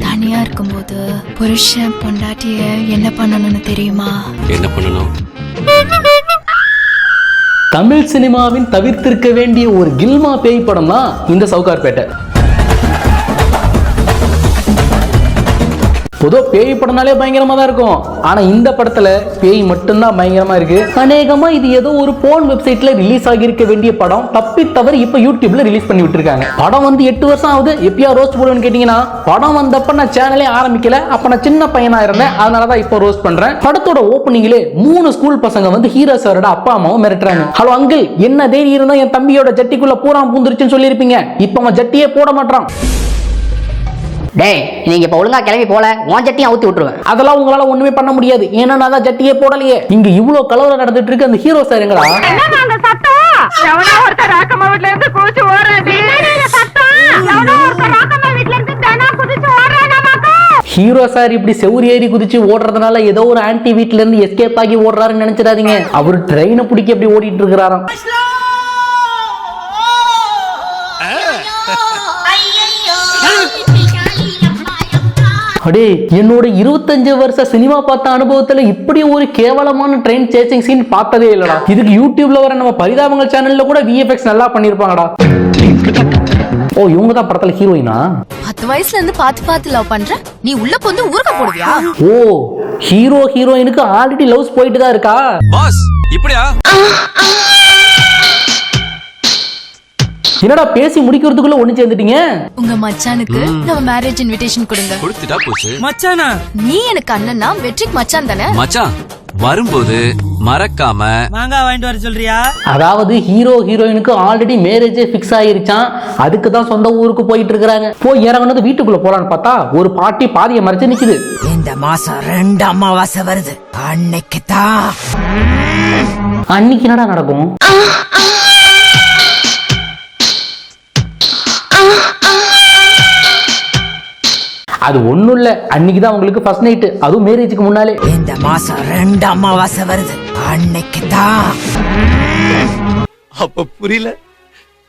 தனியா இருக்கும்போது புருஷன் பொண்டாட்டிய என்ன பண்ணணும்னு தெரியுமா? என்ன பண்ணணும்? தமிழ் சினிமாவின் தவிர்த்திருக்க வேண்டிய ஒரு கில்மா பேய் படம் தான் இந்த சவுகார்பேட்டை. பொதுவாக பேய் படம்னாலே பயங்கரமாக தான் இருக்கும். ஆனால் இந்த படத்தில் பேய் மட்டும்தான் பயங்கரமாக இருக்குது அநேகமாக இது ஏதோ ஒரு போன் வெப்சைட்டில் ரிலீஸ் ஆகியிருக்க வேண்டிய படம். தப்பி தவறு இப்போ யூடியூப்ல ரிலீஸ் பண்ணி விட்டுருக்காங்க. படம் வந்து எட்டு வருஷம் ஆகுது. எப்பயா ரோஸ்ட் போடுவேன்னு கேட்டிங்கன்னா படம் வந்தப்ப நான் சேனலே ஆரம்பிக்கல. அப்போ நான் சின்ன பையனாக இருந்தேன். அதனால தான் இப்போ ரோஸ்ட் பண்ணுறேன் படத்தோட ஓப்பனிங்லே மூணு ஸ்கூல் பசங்க வந்து ஹீரோ சாரோட அப்பா அம்மாவும் மிரட்டுறாங்க. ஹலோ அங்கிள் என்ன தைரியம் இருந்தால் என் தம்பியோட ஜட்டிக்குள்ளே பூரா பூந்துருச்சுன்னு சொல்லியிருப்பீங்க. இப்போ அவன் ஜட்டியே போட மாட்டான் டேய் நீங்க இப்ப ஒழுங்கா கிளம்பி போல உன் சட்டியும் அவுத்தி விட்டுருவேன். அதெல்லாம் உங்களால ஒண்ணுமே பண்ண முடியாது. ஏன்னா நான் தான் ஜட்டியே போடலையே. இங்க இவ்வளவு கலவரம் நடந்துட்டு இருக்கு அந்த ஹீரோ சார் எங்கடா ஹீரோ சார் இப்படி செவுரு ஏறி குதிச்சு ஓடுறதுனால ஏதோ ஒரு ஆன்டி வீட்ல இருந்து எஸ்கேப் ஆகி ஓடுறாருன்னு நினைச்சிடாதீங்க. அவர் ட்ரெயினை பிடிக்க அப்படி ஓடிட்டு இருக்கிறாராம்? அடே என்னோட இருபத்தஞ்சு வருஷ சினிமா பார்த்த அனுபவத்துல இப்படி ஒரு கேவலமான ட்ரெயின் சேசிங் சீன் பார்த்ததே இல்லடா. இதுக்கு யூடியூப்ல வர நம்ம பரிதாபங்கள் சேனல்ல கூட விஎஃப்எக்ஸ் நல்லா பண்ணிருப்பாங்கடா. ஓ இவங்க தான் படத்துல ஹீரோயினா பத்து வயசுல இருந்து பார்த்து பார்த்து லவ் பண்ற? நீ உள்ள பொந்து ஊருக்க போடுவியா? ஓ ஹீரோ ஹீரோயினுக்கு ஆல்ரெடி லவ்ஸ் போயிட்டு தான் இருக்கா? பாஸ் இப்படியா? என்னடா பேசி முடிக்கிறதுக்குள்ள ஒண்ணு சேர்ந்துட்டீங்க? உங்க மச்சானுக்கு நம்ம மேரேஜ் இன்விடேஷன் கொடுங்க. கொடுத்துட்டா போச்சு. மச்சானா? நீ எனக்கு அண்ணன்னா வெற்றிக் மச்சான் தானே? மச்சான் வரும்போது மறக்காம மாங்காய் வாங்கிட்டு வர சொல்றியா? அதாவது ஹீரோ ஹீரோயினுக்கு ஆல்ரெடி மேரேஜே ஃபிக்ஸ் ஆயிருச்சான் அதுக்கு தான் சொந்த ஊருக்கு போயிட்டு இருக்காங்க போய் இறங்குனது வீட்டுக்குள்ள போலான்னு பார்த்தா ஒரு பாட்டி பாதியை மறைச்சு நிக்குது. இந்த மாசம் ரெண்டு அமாவாசை வருது. அன்னைக்கு தான் அன்னைக்கு என்னடா நடக்கும்? அது ஒண்ணும் இல்ல. அன்னைக்கு தான் உங்களுக்கு ஃபர்ஸ்ட் நைட் அதுவும் மேரேஜுக்கு முன்னாலே. இந்த மாசம் ரெண்டு அமாவாசை வருது. அன்னைக்கு தான் அப்ப புரியல.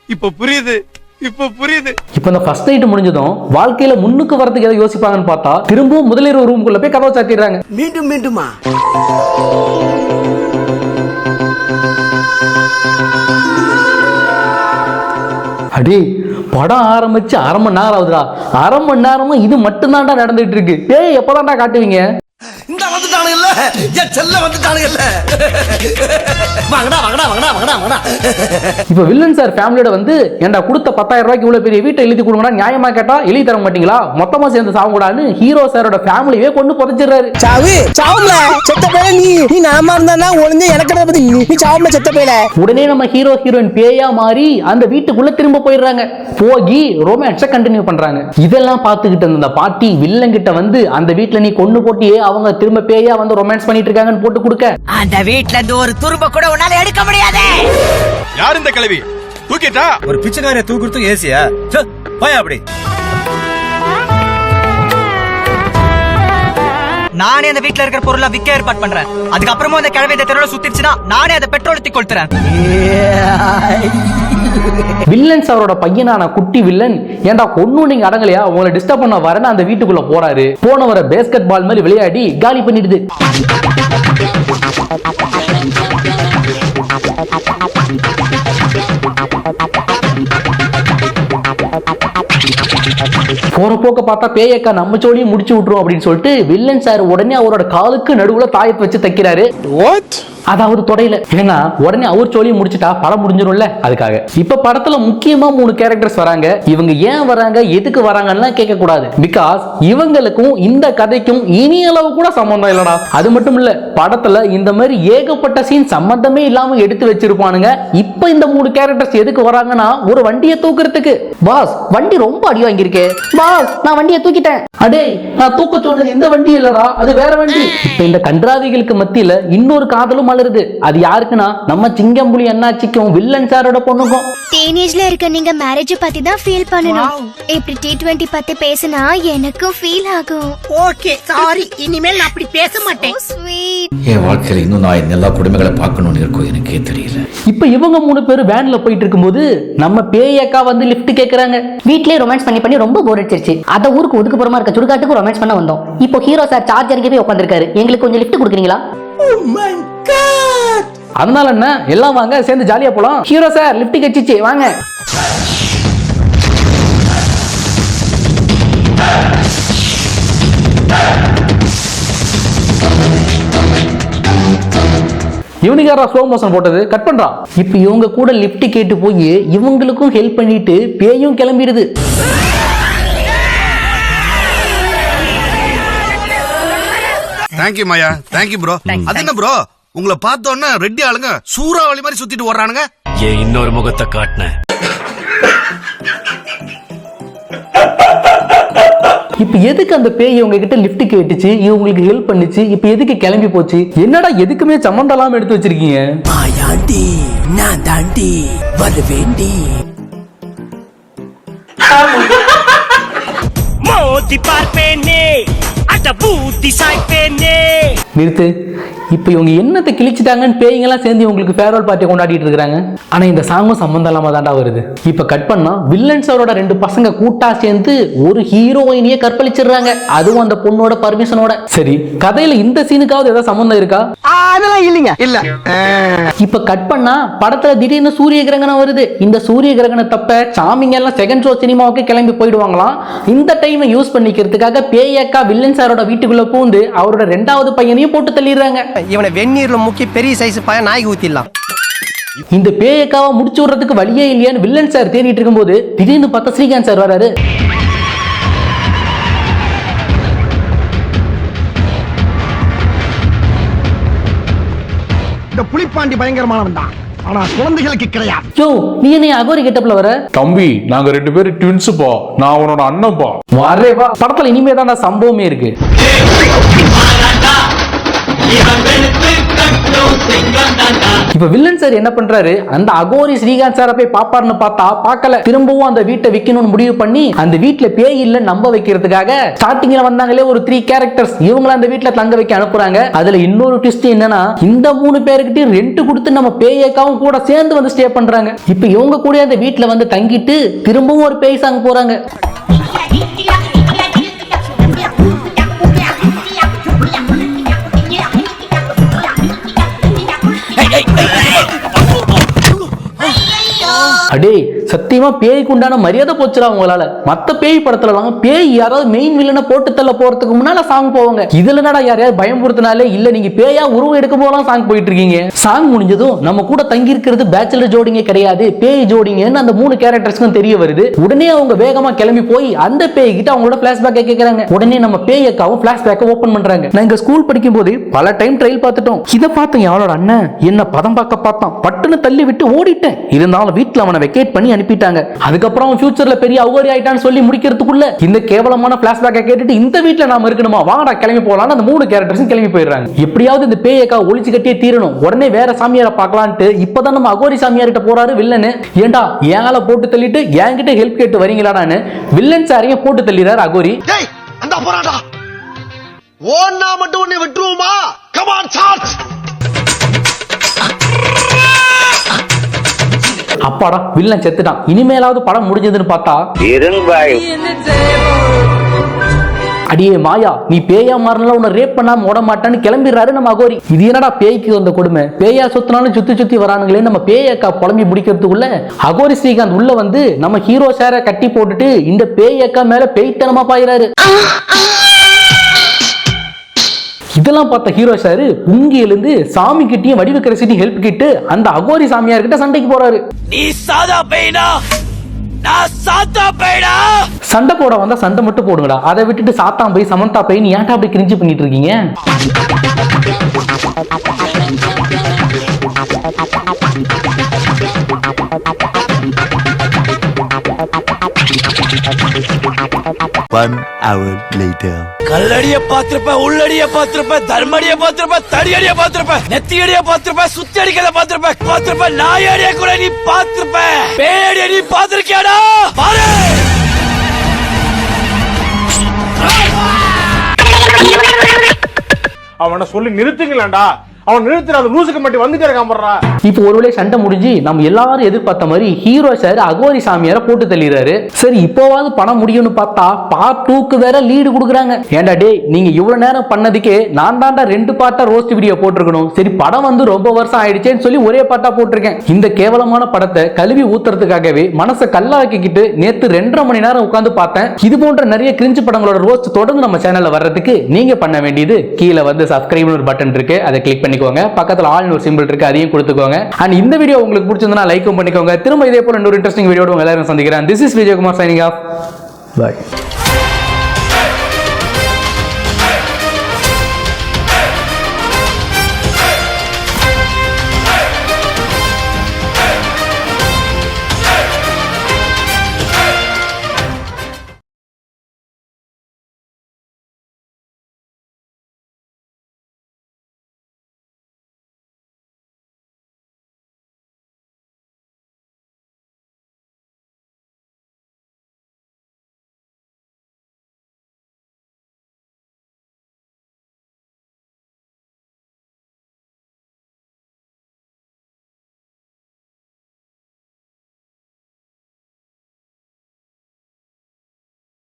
இப்ப புரியுது. இப்ப புரியுது. இப்போ இந்த ஃபர்ஸ்ட் நைட் முடிஞ்சதும் வாழ்க்கையில முன்னுக்கு வரதுக்கு எதை யோசிப்பாங்கன்னு பார்த்தா திரும்பவும் முதலிரவு ரூமுக்குள்ள போய் கதவை சாத்திடுறாங்க. மீண்டும் மீண்டுமா? அடே படம் ஆரம்பிச்சு அரை மணி நேரம் ஆகுதுடா. அரை மணி நேரமா இது மட்டும்தான்டா நடந்துட்டு இருக்கு. பேய் எப்பதான்டா காட்டுவீங்க? இந்த வந்துட்டானுங்கல்ல என் செல்ல வந்துட்டானுங்கல்ல வாங்கடா வாங்கடா வாங்கடா வாங்கடா வாங்கடா. இப்ப வில்லன் சார் ஃபேமிலியோட வந்து ஏன்டா கொடுத்த பத்தாயிரம் ரூபாய்க்கு இவ்வளவு பெரிய வீட்டை எழுதி கொடுங்கடா நியாயமா கேட்டா எழுதி தர மாட்டீங்களா? மொத்தமா சேர்ந்து சாவக்கூடாதுன்னு ஹீரோ சாரோட ஃபேமிலியே கொண்டு புதைச்சிடுறாரு. சாவு சாவும்ல. செத்த பேல நீ. நீ நாம இருந்தா ஒளிஞ்சு எனக்கு பத்தி நீ செத்த பேல உடனே நம்ம ஹீரோ ஹீரோயின் பேயா மாறி அந்த வீட்டுக்குள்ள திரும்ப போயிடுறாங்க. போகி ரொமான்ஸை கண்டினியூ பண்றாங்க. இதெல்லாம் பார்த்துக்கிட்டு இருந்த அந்த பாட்டி வில்லன் கிட்ட வந்து அந்த வீட்டுல நீ கொண்டு போட்டியே அவங்க திரும்ப பேயா வந்து ரொமான்ஸ் பண்ணிட்டு இருக்காங்கன்னு போட்டு கொடுக்க. அந்த வீட்ல இருந்து ஒரு துரும்ப கூட உன்னால எடுக்க முடியாது. யார் இந்த கிளவி தூக்கிட்டா? ஒரு பிச்சைக்காரிய தூக்குறதுக்கு ஏசியா போய் அப்படி. நானே அந்த வீட்ல இருக்கிற பொருளை விற்க ஏற்பாடு பண்றேன். அதுக்கப்புறமும் அந்த கிழமை இந்த தெருவுல சுத்திருச்சுன்னா நானே அதை பெட்ரோல் ஊத்தி கொளுத்துறேன். வில்லன்ஸ் அவரோட பையனான குட்டி வில்லன். ஏன்டா ஒன்னும் நீங்க அடங்கலையா? உங்களை டிஸ்டர்ப் பண்ண வரேன்னு அந்த வீட்டுக்குள்ள போறாரு. போனவரை பேஸ்கெட் பால் மாதிரி விளையாடி காலி பண்ணிடுது. போற போக்க பார்த்தா பேயக்கா நம்ம சோழியும் முடிச்சு விட்டுரும் அப்படின்னு சொல்லிட்டு வில்லன் சார் உடனே அவரோட காலுக்கு நடுவுல தாயத்தை வச்சு தைக்கிறாரு. அதாவது தொடையில. ஏன்னா உடனே அவர் சோழியும் முடிச்சுட்டா படம் முடிஞ்சிடும்ல அதுக்காக. இப்ப படத்துல முக்கியமா மூணு கேரக்டர்ஸ் வராங்க. இவங்க ஏன் வராங்க எதுக்கு வராங்கன்னு கேட்க கூடாது பிகாஸ் இவங்களுக்கும் இந்த கதைக்கும் இனி அளவு கூட சம்பந்தம் இல்லடா. அது மட்டும் இல்ல படத்துல இந்த மாதிரி ஏகப்பட்ட சீன் சம்பந்தமே இல்லாம எடுத்து வச்சிருப்பானுங்க. இப்ப இந்த மூணு கேரக்டர்ஸ் எதுக்கு வராங்கன்னா ஒரு வண்டியை தூக்குறதுக்கு. பாஸ் வண்டி ரொம்ப அடி வாங்கியிருக்கே. பாஸ் நான் வண்டியை தூக்கிட்டேன். அடே நான் தூக்க சொன்னது இந்த வண்டி இல்லடா அது வேற வண்டி. இப்ப இந்த கன்றாவிகளுக்கு மத்தியில இன்னொரு காதலும் மலருது அது யாருக்குன்னா நம்ம சிங்கம்புலி அண்ணாச்சிக்கும் வில்லன் சாரோட பொண்ணுக்கும். டீனேஜ்ல இருக்க நீங்க மேரேஜ் பத்தி தான் ஃபீல் பண்ணணும் இப்படி டி டுவெண்ட்டி பத்தி பேசினா எனக்கும் ஃபீல் ஆகும். ஓகே சாரி இனிமேல் நான் அப்படி பேச மாட்டேன். ஸ்வீட் என் வாழ்க்கையில் இன்னும் நான் எல்லா குடும்பங்களை பார்க்கணும்னு இருக்கும் எனக்கே தெரியல. இப்ப இவங்க மூணு பேரும் வேன்ல போயிட்டு இருக்கும்போது நம்ம பேயக்கா வந்து லிஃப்ட் கேக்குறாங்க. வீட்லயே ரொமான்ஸ் பண்ணி பண்ணி ரொம்ப போர் அடிச்சிருச்சு. அத ஊருக்கு ஒதுக்குப்புறமா இருக்க சுடுகாட்டுக்கு ரொமான்ஸ் பண்ண வந்தோம். இப்போ ஹீரோ சார் சார்ஜ் இறங்கி போய் உட்காந்துருக்காரு எங்களுக்கு கொஞ்சம் லிஃப்ட் கொடுக்குறீங்களா? அதனால என்ன? எல்லாம் வாங்க சேர்ந்து ஜாலியா போலாம். ஹீரோ சார் லிஃப்ட் கட்சிச்சு வாங்க. இவனுக்கு யாரா ஸ்லோ மோஷன் போட்டது கட் பண்றான் இப்போ இவங்க கூட லிஃப்ட் கேட்டு போய் இவங்களுக்கும் ஹெல்ப் பண்ணிட்டு பேயும் கிளம்பிடுது. Thank you Maya thank you bro அது என்ன ப்ரோ உங்களை பார்த்தோன்னே ரெட்டி ஆளுங்க சூறாவளி மாதிரி சுத்திட்டு ஓடுறானுங்க. என் இன்னொரு முகத்தை காட்டினேன் இப்போ எதுக்கு அந்த பேய் இவங்க கிட்ட லிஃப்ட் கேட்டுச்சு இவங்களுக்கு ஹெல்ப் பண்ணுச்சு. இப்போ எதுக்கு கிளம்பி போச்சு? என்னடா எதுக்குமே சம்மந்தம் எடுத்து வச்சிருக்கீங்க? மாயாண்டி நான் தாண்டி வருவேண்டி. மோதி பார்ப்பேனே. பூத்தி சாய்ப்பேனே. நிறுத்து. இப்போ இவங்க என்னத்தை கிழிச்சிட்டாங்கன்னு பேய்ங்கெல்லாம் சேர்ந்து இவங்களுக்கு ஃபேர்வெல் பார்ட்டி கொண்டாடிட்டு இருக்காங்க ஆனா இந்த சாங்கும் சம்மந்தம் இல்லாம தாண்டா வருது. இப்போ கட் பண்ணா வில்லன் சாரோட ரெண்டு பசங்க கூட்டா சேர்ந்து ஒரு ஹீரோயினியே கற்பழிச்சிடுறாங்க. அதுவும் அந்த பொண்ணோட பர்மிஷனோட சரி கதையில இந்த சீனுக்காவது ஏதாவது சம்மந்தம் இருக்கா? அதெல்லாம் இல்லைங்க. இல்ல. இப்ப கட் பண்ணா படத்துல திடீர்னு சூரிய கிரகணம் வருது. இந்த சூரிய கிரகணத்தப்ப சாமிங்க எல்லாம் செகண்ட் ஷோ சினிமாவுக்கு கிளம்பி போயிடுவாங்களாம். இந்த டைமை யூஸ் பண்ணிக்கிறதுக்காக பேயக்கா வில்லன் சாரோட வீட்டுக்குள்ள பூந்து அவரோட ரெண்டாவது பையனையும் போட்டு தள்ளிடுறாங்க. இவனை வெந்நீர்ல முக்கி பெரிய சைஸ் பையன் நாய்க்கு ஊத்திடலாம். இந்த பேயக்காவை முடிச்சு விடுறதுக்கு வழியே இல்லையான்னு வில்லன் சார் தேடிட்டு இருக்கும்போது திடீர்னு பார்த்தா ஸ்ரீகாந்த் சார் வராரு. இந்த புலிப்பாண்டி பயங்கரமானவன் தான். ஆனா குழந்தைகளுக்கு கிடையாது. யோ நீ என்ன அகோரி கெட்டப்ல வர? தம்பி நாங்க ரெண்டு பேரும் ட்வின்ஸுப்பா நான் உன்னோட அண்ணன்ப்பா வரே வா படத்துல இனிமே தான் சம்பவமே இருக்கு. இப்ப வில்லன் சார் என்ன பண்றாரு? அந்த அகோரி ஸ்ரீகாந்த் சாரை போய் பாப்பாருன்னு பார்த்தா பார்க்கல. திரும்பவும் அந்த வீட்டை விக்கணும்னு முடிவு பண்ணி அந்த வீட்டுல பேய் இல்ல நம்ப வைக்கிறதுக்காக ஸ்டார்டிங்ல வந்தாங்களே ஒரு த்ரீ கேரக்டர்ஸ் இவங்கள அந்த வீட்டுல தங்க வைக்க அனுப்புறாங்க. அதுல இன்னொரு ட்விஸ்ட் என்னன்னா இந்த மூணு பேருக்கிட்டையும் ரெண்ட் கொடுத்து நம்ம பேயக்காவும் கூட சேர்ந்து வந்து ஸ்டே பண்றாங்க. இப்ப இவங்க கூட அந்த வீட்டுல வந்து தங்கிட்டு திரும்பவும் ஒரு பேய் சாங் போறாங்க. hey, hey. அடே சத்தியமா பேய்க்கு உண்டான மரியாதை போச்சுடா உங்களால. மத்த பேய் படத்துலலாம் பேய் யாராவது மெயின் வில்லனை போட்டு தள்ள போறதுக்கு முன்னால சாங் போவாங்க. இதுல என்னடா யாரையாவது பயமுறுத்தினாலே இல்ல நீங்க பேயா உருவம் எடுக்கும் போதெல்லாம் சாங் போயிட்டு இருக்கீங்க சாங் முடிஞ்சதும் நம்ம கூட தங்கி இருக்கிறது பேச்சுலர் ஜோடிங்க கிடையாது பேய் ஜோடிங்கன்னு அந்த மூணு கேரக்டர்ஸ்க்கும் தெரிய வருது. உடனே அவங்க வேகமா கிளம்பி போய் அந்த பேய் கிட்ட அவங்களோட பிளாஷ்பேக் கேக்குறாங்க. உடனே நம்ம பேய் அக்காவும் பிளாஷ்பேக் ஓபன் பண்றாங்க. நாங்க ஸ்கூல் படிக்கும் போது பல டைம் ட்ரையல் பார்த்துட்டோம். இதை பார்த்தேன் அவளோட அண்ணன்? என்ன பதம் பார்க்க பார்த்தான். பட்டுன்னு தள்ளி விட்டு ஓடிட்டேன். இருந்தாலும் வீட்டுல அவனை வெக்கேட் பண்ணி அனுப்பிட்டாங்க. அதுக்கப்புறம் ஃபியூச்சர்ல பெரிய அவுகாரி ஆயிட்டான்னு சொல்லி முடிக்கிறதுக்குள்ள இந்த கேவலமான பிளாஷ்பேக்கை கேட்டுட்டு இந்த வீட்டில் நாம இருக்கணுமா? வாங்கடா கிளம்பி போலாம்னு அந்த மூணு கேரக்டர்ஸும் கிளம்பி போயிடுறாங்க. எப்படியாவது இந்த பேயக்கா ஒளிச்சு கட்டியே தீரணும். உடனே வேற சாமியாரை பார்க்கலான்ட்டு இப்பதான் நம்ம அகோரி சாமியார்கிட்ட போறாரு வில்லனு. ஏண்டா ஏங்கால போட்டு தள்ளிட்டு என்கிட்ட ஹெல்ப் கேட்டு வரீங்களாடான்னு வில்லன் சாரையும் போட்டு தள்ளிடுறாரு அகோரி. ஓன்னா மட்டும் உன்னை விட்டுருவோமா? கமான் சார்ஜ் அப்பாடா வில்லன் செத்துட்டான். இனிமேலாவது படம் முடிஞ்சதுன்னு பார்த்தா அடியே மாயா நீ பேயா மாறினால உன்னை ரேப் பண்ணாம ஓட மாட்டான்னு கிளம்பிடுறாரு நம்ம அகோரி. இது என்னடா பேய்க்கு வந்த கொடுமை? பேயா சுத்தினாலும் சுத்தி சுத்தி வரானுங்களே நம்ம பேயக்கா புலம்பி முடிக்கிறதுக்குள்ள அகோரி ஸ்ரீகாந்த் உள்ள வந்து நம்ம ஹீரோ சாரை கட்டி போட்டுட்டு இந்த பேயக்கா மேல பேய்த்தனமா பாயிறாரு. இதெல்லாம் பார்த்த ஹீரோ சார் புங்கி எழுந்து சாமி கிட்டயும் வடிவு கரைசிட்டி ஹெல்ப் கிட்டு அந்த அகோரி சாமியார் கிட்ட சண்டைக்கு போறாரு. நீ சாதா பெயினா? சண்டை போட வந்தா சண்டை மட்டும் போடுங்கடா. அதை விட்டுட்டு சாத்தான் போய் சமந்தா போய் நீ ஏன்டா அப்படி கிரிஞ்சு பண்ணிட்டு இருக்கீங்க? கல்லடிய பாத்திருப்ப உள்ளடிய பாத்திருப்ப தர்மடிய பாத்திருப்ப தடியடிய பாத்திருப்ப நெத்தியடிய பாத்திருப்ப சுத்தி அடிக்கிறத பாத்திருப்ப பாத்திருப்ப நாயடிய கூட நீ பாத்திருப்ப பேயடிய நீ பாத்திருக்கியாடா பாரு! அவனை சொல்லி நிறுத்துங்களேன்டா. அவன் நிறுத்துற அந்த லூசுக்கு மட்டும் வந்துட்டே இருக்கான் இப்போ ஒருவேளை சண்டை முடிஞ்சு நம்ம எல்லாரும் எதிர்பார்த்த மாதிரி ஹீரோ சார் அகோரி சாமியார போட்டு தள்ளிடுறாரு. சரி இப்போவாவது படம் முடியும்னு பார்த்தா பார்ட் டூக்கு வேற லீடு கொடுக்குறாங்க. ஏன்டா டே நீங்க இவ்வளவு நேரம் பண்ணதுக்கே நான் தாண்டா ரெண்டு பாட்டா ரோஸ்ட் வீடியோ போட்டிருக்கணும். சரி படம் வந்து ரொம்ப வருஷம் ஆயிடுச்சேன்னு சொல்லி ஒரே பாட்டா போட்டிருக்கேன். இந்த கேவலமான படத்தை கழுவி ஊத்துறதுக்காகவே மனசை கல்லாக்கிக்கிட்டு நேத்து ரெண்டரை மணி நேரம் உட்காந்து பார்த்தேன். இது போன்ற நிறைய கிரிஞ்சு படங்களோட ரோஸ்ட் தொடர்ந்து நம்ம சேனல்ல வர்றதுக்கு நீங்க பண்ண வேண்டியது கீழே வந்து சப்ஸ்கிரைப் ஒரு பட்டன் இருக்கு. அதை கிளிக் பண்ணிக்கோங்க. பக்கத்துல ஆள்னு ஒரு சிம்பிள் இருக்கு அதையும் கொடுத்துக்கோங்க. அண்ட் இந்த வீடியோ உங்களுக்கு பிடிச்சிருந்தா லைக்கும் பண்ணிக்கோங்க. திரும்ப இதே போல இன்னொரு இன்ட்ரெஸ்டிங் வீடியோட உங்க எல்லாரும் சந்திக்கிறேன். This is Vijayakumar signing off bye